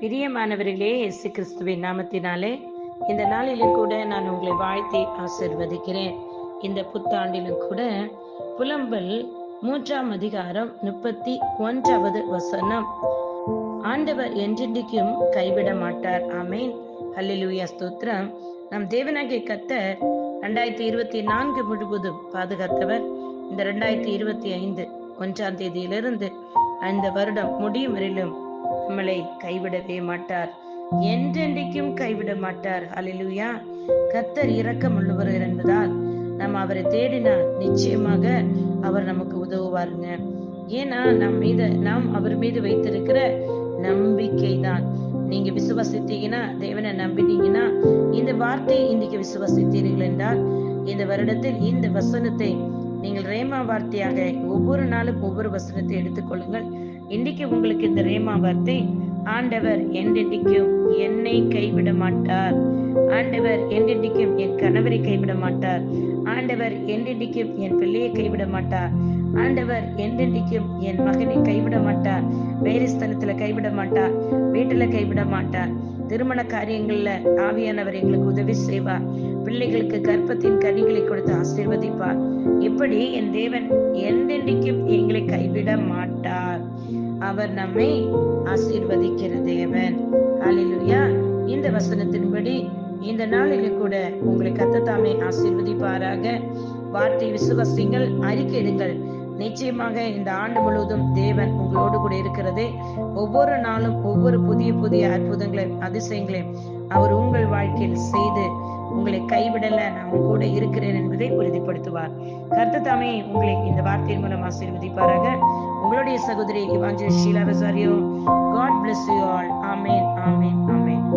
பிரியமானவர்களே இயேசு கிறிஸ்துவின் நாமத்தினாலே இந்த நாளிலும் கூட நான் உங்களை வாழ்த்தி ஆசிர்வதிக்கிறேன். இந்த புத்தாண்டிலும் கூட புலம்பல் மூன்றாம் அதிகாரம் முப்பத்தி ஒன்றாவது வசனம். ஆண்டவர் என்றென்றைக்கும் கைவிட மாட்டார். ஆமேன். ஹல்லேலூயா. ஸ்தோத்ரம் நம் தேவனாகிய கத்தர் ரெண்டாயிரத்தி இருபத்தி நான்கு முழுவதும் பாதுகாத்தவர். இந்த ரெண்டாயிரத்தி இருபத்தி ஐந்து ஒன்றாம் தேதியிலிருந்து அந்த வருடம் முடியும் வரையிலும் நம்மளை கைவிடவே மாட்டார். என்றென்றைக்கும் கைவிட மாட்டார். அலிலுயா கத்தர் இரக்கம் உள்ளவர் என்பதால் நாம் அவரை தேடினால் நிச்சயமாக அவர் நமக்கு உதவுவாருங்க. ஏன்னா நம் மீது நாம் அவர் மீது வைத்திருக்கிற நம்பிக்கை தான் நீங்க விசுவசித்தீங்கன்னா தேவனை நம்பினீங்கன்னா இந்த வார்த்தையை இன்னைக்கு விசுவசித்தீர்கள் என்றால் இந்த வருடத்தில் இந்த வசனத்தை நீங்கள் ரேமா வார்த்தையாக ஒவ்வொரு நாளும் ஒவ்வொரு வசனத்தை எடுத்துக்கொள்ளுங்கள். இன்னைக்கு உங்களுக்கு இந்த ரேமா வார்த்தை ஆண்டவர் என்றென்றைக்கும் என்னை கைவிட மாட்டார் ஆண்டவர் என்றென்றைக்கும் என் கணவரை கைவிட மாட்டார் ஆண்டவர் என்றென்றைக்கும் என் பிள்ளையை கைவிட மாட்டார் ஆண்டவர் என்றென்றைக்கும் என் மகனை கைவிட மாட்டார் வேறு ஸ்தலத்துல கைவிட மாட்டார் வீட்டுல கைவிட மாட்டார் திருமண காரியங்கள்ல ஆவியானவர் எங்களுக்கு உதவி செய்வார். பிள்ளைகளுக்கு கற்பத்தின் கனிகளை கொடுத்து ஆசீர்வதிப்பார். இப்படி என் தேவன் என்றென்றைக்கும் எங்களை கைவிட மாட்டார் அவர் நம்மை ஆசீர்வதிக்கிற தேவன். அலிலுயா இந்த வசனத்தின்படி இந்த நாளிலே கூட உங்களை கத்தத்தாமே ஆசீர்வதிப்பாராக. வார்த்தை விசுவாசிங்கள் அறிக்கையிடுங்கள் நிச்சயமாக இந்த ஆண்டு முழுவதும் தேவன் உங்களோடு கூட இருக்கிறதே. ஒவ்வொரு நாளும் ஒவ்வொரு புதிய புதிய அற்புதங்களையும் அதிசயங்களையும் அவர் உங்கள் வாழ்க்கையில் செய்து உங்களை கைவிடல நான் உங்க கூட இருக்கிறேன் என்பதை உறுதிப்படுத்துவார். கர்த்தத்தாமே உங்களை இந்த வார்த்தையின் மூலம் ஆசீர்வதிப்பாராக. உங்களுடைய சகோதரி evangel Sheela Rosario God bless you all amen amen